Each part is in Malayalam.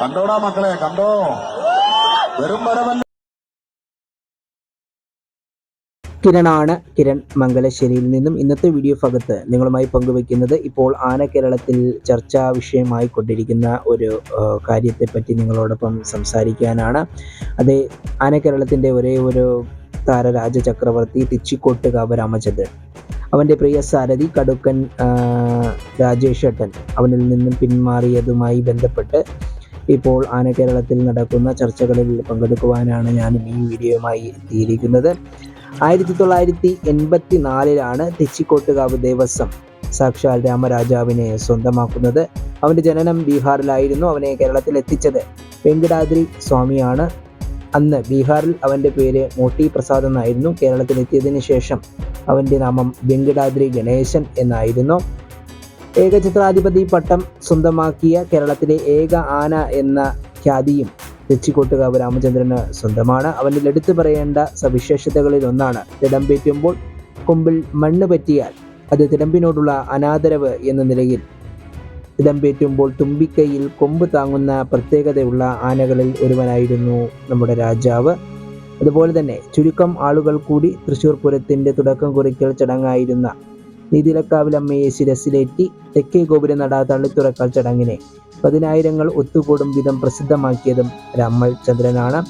കണ്ടോടാ മക്കളെ കണ്ടോ? വെറും വരവല്ല. കിരണാണ് കിരൺ മംഗലശ്ശേരിയിൽ നിന്നും ഇന്നത്തെ വീഡിയോ ഭാഗത്ത് നിങ്ങളുമായി പങ്കുവെക്കുന്നത്. ഇപ്പോൾ ആന കേരളത്തിൽ ചർച്ചാ വിഷയമായി കൊണ്ടിരിക്കുന്ന ഒരു കാര്യത്തെപ്പറ്റി നിങ്ങളോടൊപ്പം സംസാരിക്കാനാണ്. അതേ ആന കേരളത്തിന്റെ ഒരേ ഒരു താരരാജ ചക്രവർത്തി തിച്ചിക്കോട്ടുകാവ് രാമചന്ദ്രൻ അവന്റെ പ്രിയ സാരഥി കടുക്കൻ രാജേഷ് ഏട്ടൻ അവനിൽ നിന്നും പിന്മാറിയതുമായി ബന്ധപ്പെട്ട് ഇപ്പോൾ ആന കേരളത്തിൽ നടക്കുന്ന ചർച്ചകളിൽ പങ്കെടുക്കുവാനാണ് ഞാൻ ഈ വീഡിയോയുമായി എത്തിയിരിക്കുന്നത്. ആയിരത്തി തൊള്ളായിരത്തി എൺപത്തി നാലിലാണ് തെച്ചിക്കോട്ടുകാവ് ദേവസ്വം. സാക്ഷാൽ രാമരാജാവിനെ സ്വന്തമാക്കുന്നത്. അവന്റെ ജനനം ബീഹാറിലായിരുന്നു അവനെ കേരളത്തിൽ എത്തിച്ചത്. വെങ്കടാദ്രി സ്വാമിയാണ്. അന്ന് ബീഹാറിൽ അവന്റെ പേര് മോട്ടി പ്രസാദ് എന്നായിരുന്നു. കേരളത്തിൽ ശേഷം അവന്റെ നാമം വെങ്കടാദ്രി ഗണേശൻ എന്നായിരുന്നു. ഏകഛത്രാധിപതി പട്ടം സ്വന്തമാക്കിയ കേരളത്തിലെ ഏക ആന എന്ന ഖ്യാതിയും തെച്ചിക്കോട്ടുകാവ് രാമചന്ദ്രന് സ്വന്തമാണ്. അവനിൽ എടുത്തു പറയേണ്ട സവിശേഷതകളിൽ ഒന്നാണ് തിടമ്പേറ്റുമ്പോൾ കൊമ്പിൽ മണ്ണ് പറ്റിയാൽ അത് തിടമ്പിനോടുള്ള അനാദരവ് എന്ന നിലയിൽ. തിടമ്പേറ്റുമ്പോൾ തുമ്പിക്കൈയിൽ കൊമ്പ് താങ്ങുന്ന പ്രത്യേകതയുള്ള ആനകളിൽ ഒരുവനായിരുന്നു നമ്മുടെ രാജാവ്. അതുപോലെ തന്നെ ചുരുക്കം ആളുകൾ കൂടി തൃശ്ശൂർ പൂരത്തിന്റെ തുടക്കം കുറിക്കൽ ചടങ്ങായിരുന്ന നീതിലക്കാവിലമ്മയെ ശിരസിലേറ്റി തെക്കേ ഗോപുരനട തള്ളിത്തുറക്കൽ ചടങ്ങിനെ. പതിനായിരങ്ങൾ ഒത്തുകൂടും വിധം പ്രസിദ്ധമാക്കിയതും രാമചന്ദ്രനാണ്.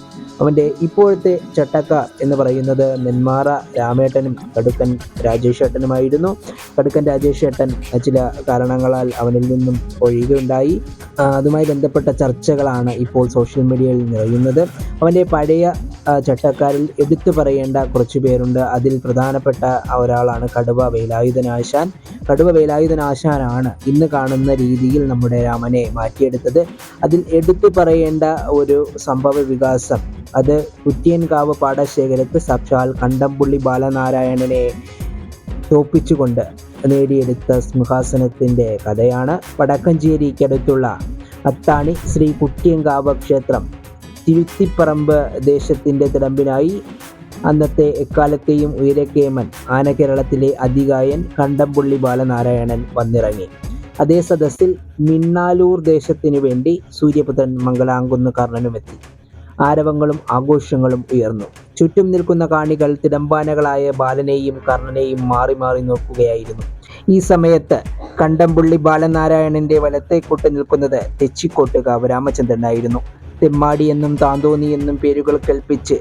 അവന്റെ ഇപ്പോഴത്തെ ചട്ടക്ക എന്ന് പറയുന്നത് നെന്മാറ രാമേട്ടനും കടുക്കൻ രാജേഷ് ഏട്ടനുമായിരുന്നു. കടുക്കൻ രാജേഷ് ഏട്ടൻ ചില കാരണങ്ങളാൽ അവനിൽ നിന്നും ഒഴിയുകയുണ്ടായി. ആ, അതുമായി ബന്ധപ്പെട്ട ചർച്ചകളാണ് ഇപ്പോൾ സോഷ്യൽ മീഡിയയിൽ നിറയുന്നത്. അവന്റെ പഴയ ചട്ടക്കാരിൽ എടുത്തു പറയേണ്ട കുറച്ച് പേരുണ്ട്. അതിൽ പ്രധാനപ്പെട്ട ഒരാളാണ് കടുവ വേലായുധനാശാൻ കടുവ വേലായുധനാശാനാണ് ഇന്ന് കാണുന്ന രീതിയിൽ നമ്മുടെ രാമനെ മാറ്റിയെടുത്തത്. അതിൽ എടുത്തു പറയേണ്ട ഒരു സംഭവ വികാസം അത് കുറ്റിയൻകാവ് പാടശേഖരത്ത് സാക്ഷാൽ കണ്ടംപുള്ളി ബാലനാരായണനെ തോപ്പിച്ചുകൊണ്ട് നേടിയെടുത്ത സിംഹാസനത്തിന്റെ കഥയാണ് വടക്കഞ്ചേരിക്കടുത്തുള്ള അത്താണി ശ്രീ കുട്ടിയങ്കാവ് ക്ഷേത്രം. തിരുത്തിപ്പറമ്പ് ദേശത്തിന്റെ തിടമ്പിനായി അന്നത്തെ എക്കാലത്തെയും ഉയരക്കേമൻ ആനകേരളത്തിലെ അധികായൻ കണ്ടംപുള്ളി ബാലനാരായണൻ വന്നിറങ്ങി. അതേ സദസ്സിൽ മിന്നാലൂർ ദേശത്തിനു വേണ്ടി സൂര്യപുത്രൻ മംഗലാംകുന്ന് കർണനുമെത്തി. ആരവങ്ങളും ആഘോഷങ്ങളും ഉയർന്നു. ചുറ്റും നിൽക്കുന്ന കാണികൾ തിടമ്പാനകളായ ബാലനെയും കർണനെയും മാറി മാറി നോക്കുകയായിരുന്നു. ഈ സമയത്ത് കണ്ടംപുള്ളി ബാലനാരായണന്റെ വലത്തെ വലത്തേക്കൊട്ട് നിൽക്കുന്നത് തെച്ചിക്കോട്ടുകാവ് രാമചന്ദ്രനായിരുന്നു. തെമ്മാടി എന്നും താന്തോന്നി എന്നും പേരുകൾ കൽപ്പിച്ച്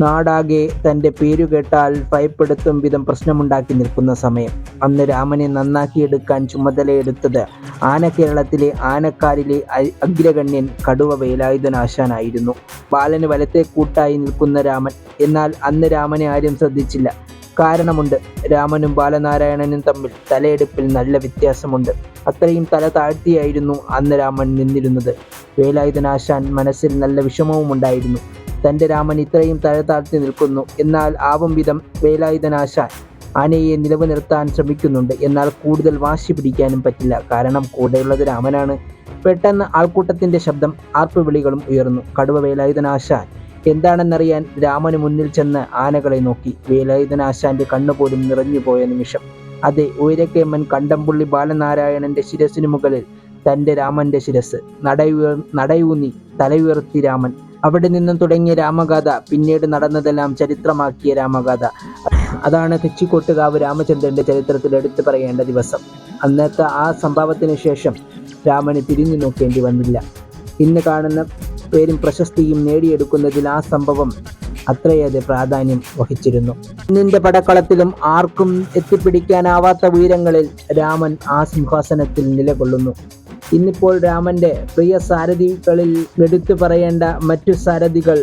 നാടാകെ തന്റെ പേരു കേട്ടാൽ ഭയപ്പെടുത്തും വിധം പ്രശ്നമുണ്ടാക്കി നിൽക്കുന്ന സമയം. അന്ന് രാമനെ നന്നാക്കിയെടുക്കാൻ ചുമതലയെടുത്തത് ആന കേരളത്തിലെ ആനക്കാരിലെ അഗ്രഗണ്യൻ കടുവ വേലായുധനാശാനായിരുന്നു. ബാലന് വലത്തെ കൂട്ടായി നിൽക്കുന്ന രാമൻ എന്നാൽ അന്ന് രാമനെ ആരും ശ്രദ്ധിച്ചില്ല. കാരണമുണ്ട് രാമനും ബാലനാരായണനും തമ്മിൽ തലയെടുപ്പിൽ നല്ല വ്യത്യാസമുണ്ട്. അത്രയും തല താഴ്ത്തിയായിരുന്നു അന്ന് രാമൻ നിന്നിരുന്നത്. വേലായുധനാശാൻ മനസ്സിൽ നല്ല വിഷമവും ഉണ്ടായിരുന്നു തന്റെ രാമൻ ഇത്രയും തഴതാഴ്ത്തി നിൽക്കുന്നു. എന്നാൽ ആവും വിധം വേലായുധനാശാൻ ആനയെ നിലനിർത്താൻ ശ്രമിക്കുന്നുണ്ട്. എന്നാൽ കൂടുതൽ വാശി പിടിക്കാനും പറ്റില്ല. കാരണം കൂടെയുള്ളത് രാമനാണ്. പെട്ടെന്ന് ആൾക്കൂട്ടത്തിന്റെ ശബ്ദം ആർപ്പുവിളികളും ഉയർന്നു. കടുവ വേലായുധനാശാൻ എന്താണെന്നറിയാൻ രാമന് മുന്നിൽ ചെന്ന് ആനകളെ നോക്കി. വേലായുധനാശാന്റെ കണ്ണുപോലും നിറഞ്ഞുപോയ നിമിഷം. അതെ ഉയരക്കേമ്മൻ കണ്ടംപുള്ളി ബാലനാരായണന്റെ ശിരസിനു മുകളിൽ തന്റെ രാമന്റെ ശിരസ്. നടയുയർ നടയൂന്നി തലയുയർത്തി രാമൻ അവിടെ നിന്നും തുടങ്ങിയ രാമഗാഥ പിന്നീട് നടന്നതെല്ലാം ചരിത്രമാക്കിയ രാമഗാഥ. അതാണ് കച്ചിക്കോട്ടുകാവ് രാമചന്ദ്രന്റെ ചരിത്രത്തിൽ എടുത്തു പറയേണ്ട ദിവസം. അന്നത്തെ ആ സംഭവത്തിന് ശേഷം രാമന് തിരിഞ്ഞു നോക്കേണ്ടി വന്നില്ല. ഇന്ന് കാണുന്ന പേരും പ്രശസ്തിയും നേടിയെടുക്കുന്നതിൽ ആ സംഭവം അത്രയേറെ പ്രാധാന്യം വഹിച്ചിരുന്നു. ഇന്നിന്റെ പടക്കളത്തിലും ആർക്കും എത്തിപ്പിടിക്കാനാവാത്ത ഉയരങ്ങളിൽ രാമൻ ആ സിംഹാസനത്തിൽ നിലകൊള്ളുന്നു. ഇന്നിപ്പോൾ രാമന്റെ പ്രിയ സാരഥികളിൽ എടുത്തു പറയേണ്ട മറ്റു സാരഥികൾ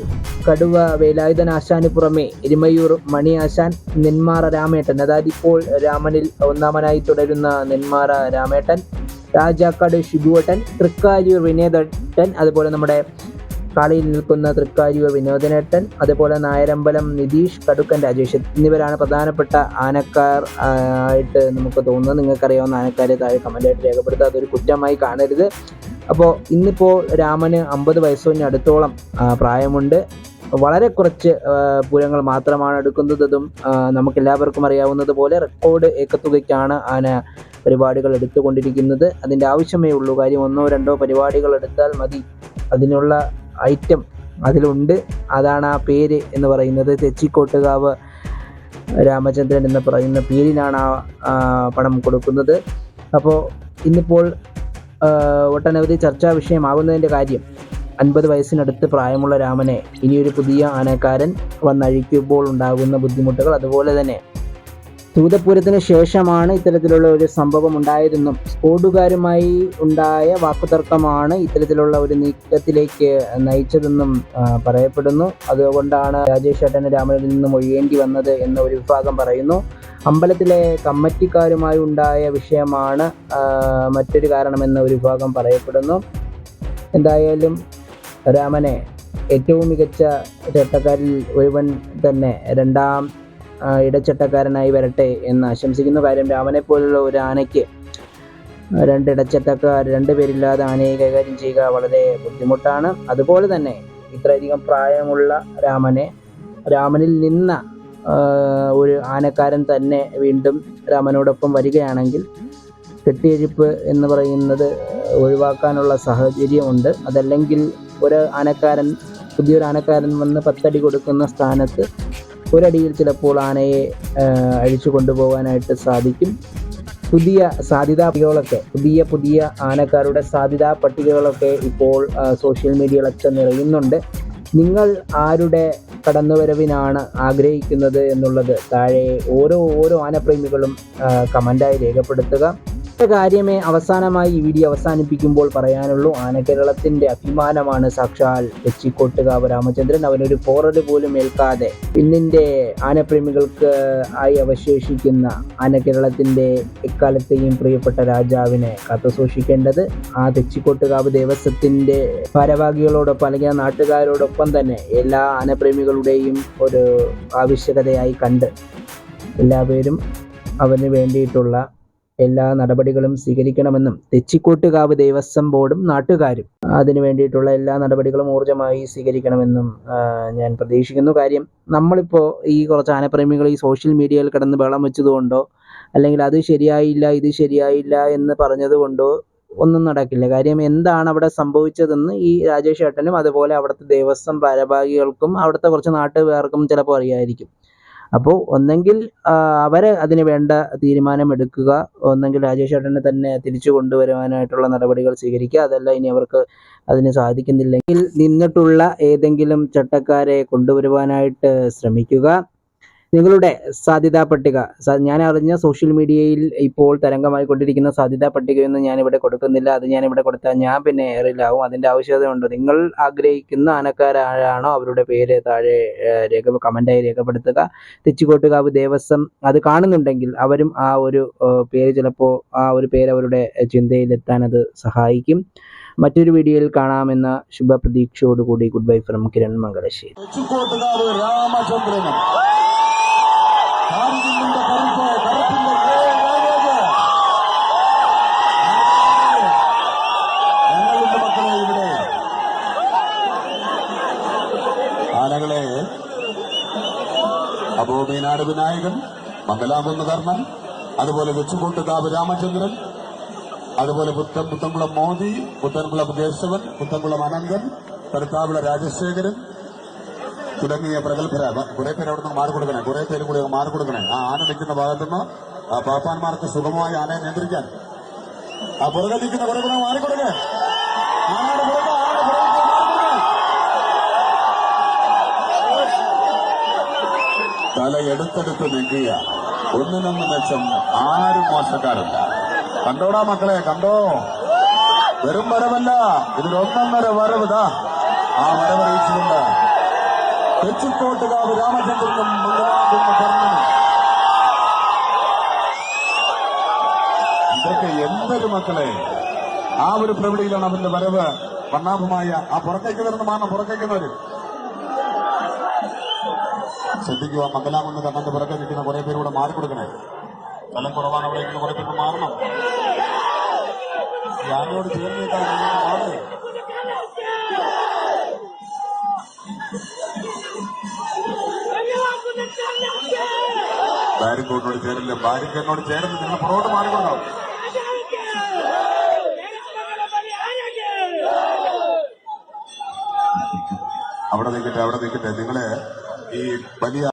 കടുവ വേലായുധൻ ആശാന് പുറമെ എരുമയൂർ ആശാൻ നെന്മാറ രാമേട്ടൻ. അതായത് ഇപ്പോൾ രാമനിൽ ഒന്നാമനായി തുടരുന്ന നെന്മാറ രാമേട്ടൻ രാജാക്കാട് ഷിബുവട്ടൻ തൃക്കാലിയൂർ വിനേതട്ടൻ അതുപോലെ നമ്മുടെ കാളിയിൽ നിൽക്കുന്ന തൃക്കാരിയൂർ വിനോദനേട്ടൻ അതുപോലെ നായരമ്പലം നിതീഷ് കടുക്കൻ രാജേഷ് എന്നിവരാണ് പ്രധാനപ്പെട്ട ആനക്കാർ ആയിട്ട് നമുക്ക് തോന്നുന്നത്. നിങ്ങൾക്കറിയാവുന്ന ആനക്കാരെ താഴെ കമന്റായിട്ട് രേഖപ്പെടുത്തുക. അതൊരു കുറ്റമായി കാണരുത്. അപ്പോൾ ഇന്നിപ്പോൾ രാമന് അമ്പത് വയസ്സിന് അടുത്തോളം പ്രായമുണ്ട്. വളരെ കുറച്ച് പൂരങ്ങൾ മാത്രമാണ് എടുക്കുന്നതും നമുക്കെല്ലാവർക്കും അറിയാവുന്നത് പോലെ റെക്കോർഡ് ഏക്കത്തുകയ്ക്കാണ് ആന പരിപാടികൾ എടുത്തുകൊണ്ടിരിക്കുന്നത്. അതിന്റെ ആവശ്യമേ ഉള്ളൂ. കാര്യം ഒന്നോ രണ്ടോ പരിപാടികൾ എടുത്താൽ മതി. അതിനുള്ള ഐറ്റം അതിലുണ്ട്. അതാണ് ആ പേര് എന്ന് പറയുന്നത്. തെച്ചിക്കോട്ടുകാവ് രാമചന്ദ്രൻ എന്ന് പറയുന്ന പേരിനാണ് ആ പണം കൊടുക്കുന്നത്. അപ്പോൾ ഇന്നിപ്പോൾ ഒട്ടനവധി ചർച്ചാ വിഷയമാകുന്നതിന്റെ കാര്യം അൻപത് വയസ്സിനടുത്ത് പ്രായമുള്ള രാമനെ ഇനിയൊരു പുതിയ ആനക്കാരൻ വന്നഴിക്കുമ്പോൾ ഉണ്ടാകുന്ന ബുദ്ധിമുട്ടുകൾ അതുപോലെ തന്നെ തൂതപൂരത്തിന് ശേഷമാണ് ഇത്തരത്തിലുള്ള ഒരു സംഭവം ഉണ്ടായതെന്നും സ്കോഡുകാരുമായി ഉണ്ടായ വാക്കുതർക്കമാണ് ഇത്തരത്തിലുള്ള ഒരു നീക്കത്തിലേക്ക് നയിച്ചതെന്നും പറയപ്പെടുന്നു. അതുകൊണ്ടാണ് രാജേഷ് ഏട്ടന് രാമനിൽ നിന്നും ഒഴിയേണ്ടി വന്നത് എന്ന ഒരു വിഭാഗം പറയുന്നു. അമ്പലത്തിലെ കമ്മറ്റിക്കാരുമായി ഉണ്ടായ വിഷയമാണ് മറ്റൊരു കാരണമെന്ന ഒരു വിഭാഗം പറയപ്പെടുന്നു. എന്തായാലും രാമനെ ഏറ്റവും മികച്ച ചട്ടക്കാരിൽ ഒരുവൻ തന്നെ രണ്ടാം ഇടച്ചട്ടക്കാരനായി വരട്ടെ എന്ന് ആശംസിക്കുന്ന കാര്യം രാമനെ പോലുള്ള ഒരു ആനയ്ക്ക് രണ്ട് ഇടച്ചട്ടക്കാർ രണ്ട് പേരില്ലാതെ ആനയെ കൈകാര്യം ചെയ്യുക വളരെ ബുദ്ധിമുട്ടാണ്. അതുപോലെ തന്നെ ഇത്രയധികം പ്രായമുള്ള രാമനെ രാമനിൽ നിന്ന ഒരു ആനക്കാരൻ തന്നെ വീണ്ടും രാമനോടൊപ്പം വരികയാണെങ്കിൽ കെട്ടിയെഴുപ്പ് എന്ന് പറയുന്നത് ഒഴിവാക്കാനുള്ള സാഹചര്യമുണ്ട്. അതല്ലെങ്കിൽ ഒരു ആനക്കാരൻ പുതിയൊരു ആനക്കാരൻ വന്ന് പത്തടി കൊടുക്കുന്ന സ്ഥാനത്ത് ഒരടിയിൽ ചിലപ്പോൾ ആനയെ അഴിച്ചു കൊണ്ടുപോകാനായിട്ട് സാധിക്കും. പുതിയ സാധ്യതാ പട്ടികകളൊക്കെ പുതിയ പുതിയ ആനക്കാരുടെ സാധ്യതാ പട്ടികകളൊക്കെ ഇപ്പോൾ സോഷ്യൽ മീഡിയകളൊക്കെ നിറയുന്നുണ്ട്. നിങ്ങൾ ആരുടെ കടന്നുവരവിനാണ് ആഗ്രഹിക്കുന്നത് എന്നുള്ളത് താഴെ ഓരോ ഓരോ ആനപ്രേമികളും കമന്റായി രേഖപ്പെടുത്തുക. കാര്യമേ അവസാനമായി ഈ വീഡിയോ അവസാനിപ്പിക്കുമ്പോൾ പറയാനുള്ളൂ. ആനക്കേരളത്തിന്റെ അഭിമാനമാണ് സാക്ഷാൽ തെച്ചിക്കോട്ടുകാവ് രാമചന്ദ്രൻ. അവനൊരു പോറൽ പോലും ഏൽക്കാതെ ഇന്നിന്റെ ആനപ്രേമികൾക്ക് ആയി അവശേഷിക്കുന്ന ആനക്കേരളത്തിന്റെ എക്കാലത്തെയും പ്രിയപ്പെട്ട രാജാവിനെ കാത്തുസൂക്ഷിക്കേണ്ടത് ആ തെച്ചിക്കോട്ടുകാവ് ദേവസ്വത്തിന്റെ ഭാരവാഹികളോടൊപ്പം അല്ലെങ്കിൽ നാട്ടുകാരോടൊപ്പം തന്നെ എല്ലാ ആനപ്രേമികളുടെയും ഒരു ആവശ്യകതയായി കണ്ട് എല്ലാവരും അവന് വേണ്ടിയിട്ടുള്ള എല്ലാ നടപടികളും സ്വീകരിക്കണമെന്നും തെച്ചിക്കോട്ടുകാവ് ദേവസ്വം ബോർഡും നാട്ടുകാരും അതിനു വേണ്ടിയിട്ടുള്ള എല്ലാ നടപടികളും ഊർജമായി സ്വീകരിക്കണമെന്നും ഞാൻ പ്രതീക്ഷിക്കുന്നു. കാര്യം നമ്മളിപ്പോൾ ഈ കുറച്ച് ആനപ്രേമികൾ ഈ സോഷ്യൽ മീഡിയയിൽ കിടന്ന് ബഹളം വെച്ചതുകൊണ്ടോ അല്ലെങ്കിൽ അത് ശരിയായില്ല ഇത് ശരിയായില്ല എന്ന് പറഞ്ഞതുകൊണ്ടോ ഒന്നും നടക്കില്ല. കാര്യം എന്താണ് അവിടെ സംഭവിച്ചതെന്ന് ഈ രാജേഷ് ഏട്ടനും അതുപോലെ അവിടുത്തെ ദേവസ്വം ഭാരവാഹികൾക്കും അവിടുത്തെ കുറച്ച് നാട്ടുകാർക്കും ചിലപ്പോൾ അറിയായിരിക്കും. അപ്പോൾ ഒന്നെങ്കിൽ അവരെ അതിന് വേണ്ട തീരുമാനം എടുക്കുക ഒന്നെങ്കിൽ രാജേഷ് ഏട്ടനെ തന്നെ തിരിച്ചു കൊണ്ടുവരുവാനായിട്ടുള്ള നടപടികൾ സ്വീകരിക്കുക. അതല്ല ഇനി അവർക്ക് അതിന് സാധിക്കുന്നില്ലെങ്കിൽ നിന്നിട്ടുള്ള ഏതെങ്കിലും ചട്ടക്കാരെ കൊണ്ടുവരുവാനായിട്ട് ശ്രമിക്കുക. നിങ്ങളുടെ സാധ്യതാ പട്ടിക ഞാൻ അറിഞ്ഞ സോഷ്യൽ മീഡിയയിൽ ഇപ്പോൾ തരംഗമായി കൊണ്ടിരിക്കുന്ന സാധ്യതാ പട്ടികയൊന്നും ഞാനിവിടെ കൊടുക്കുന്നില്ല. അത് ഞാനിവിടെ കൊടുത്താൽ ഞാൻ പിന്നെ എയറിലാവും അതിന്റെ ആവശ്യകതയുണ്ട്. നിങ്ങൾ ആഗ്രഹിക്കുന്ന ആനക്കാരാണോ അവരുടെ പേര് താഴെ രേഖ കമന്റായി രേഖപ്പെടുത്തുക. തെച്ചിക്കോട്ടുകാവ് ദേവസ്വം അത് കാണുന്നുണ്ടെങ്കിൽ അവരും ആ ഒരു പേര് ചിലപ്പോൾ ആ ഒരു പേര് അവരുടെ ചിന്തയിലെത്താൻ അത് സഹായിക്കും. മറ്റൊരു വീഡിയോയിൽ കാണാമെന്ന ശുഭപ്രതീക്ഷയോടുകൂടി good bye from Kiran Mangalassery. ആനകളെ അബോമീനാട് വിനായകൻ മംഗലാകുന്ന കർണൻ അതുപോലെ വെച്ചുകൊട്ടുകാവ് രാമചന്ദ്രൻ അതുപോലെ പുത്തൻ പുത്തൻകുളം മോദി പുത്തൻകുളം കേശവൻ പുത്തൻകുളം അനന്തൻ കരുത്താവിള രാജശേഖരൻ തുടങ്ങിയ പ്രഗത്ഭര. കുറെ പേര് അവിടെ നിന്ന് മാറി കൊടുക്കണേ. കുറെ പേര് കൂടി മാറി കൊടുക്കണേ. ആ ആന നിൽക്കുന്ന ഭാഗത്തുനിന്ന് ആ പാപ്പാന്മാർക്ക് സുഗമമായി ആനയെ നിയന്ത്രിക്കാൻ. ആ പുറകെ നിൽക്കുന്ന കുറെ കൂടെ മാറി കൊടുക്കേ ആനയുടെ പുറകെ. തല എടുത്തെടുത്ത് നിൽക്കുക. ഒന്നിനൊന്ന് മെച്ചം ആരും മോശക്കാരല്ല. കണ്ടോടാ മക്കളെ കണ്ടോ? വെറും വരവല്ല. ഇതിലൊന്നൊന്നര വരവ് ആ വരവറിയിച്ചിട്ടുണ്ട് തെച്ചിക്കോട്ടുകാവ് രാമചന്ദ്രനും മംഗലാകുന്ന പറഞ്ഞു ഇതൊക്കെ എന്തൊരു മക്കളെ? ആ ഒരു പ്രവൃത്തിയിലാണ് അവന്റെ വരവ്. വർണാഭമായ ആ പുറത്തേക്ക് വരുന്ന മാറണം പുറത്തേക്കുന്നവര് ശ്രദ്ധിക്കുക മംഗലാകുന്ന കണ്ണന്റെ പുറകെ നിൽക്കുന്ന കുറെ പേര് കൂടെ മാറിക്കൊടുക്കണേ സ്ഥലം കുറവാണ് അവിടെ കുറെ പേര് മാറണം. ഞാനോട് ചേർന്ന് മാറേ ബാരിക്കോട്ടിനോട് ചേരില്ല. ബാരിക്കോട് ചേർന്ന് നിങ്ങൾ പുറകോട്ട് മാറിക്കൊണ്ടാവും. അവിടെ നിൽക്കട്ടെ അവിടെ നിൽക്കട്ടെ. നിങ്ങൾ ഈ വലിയ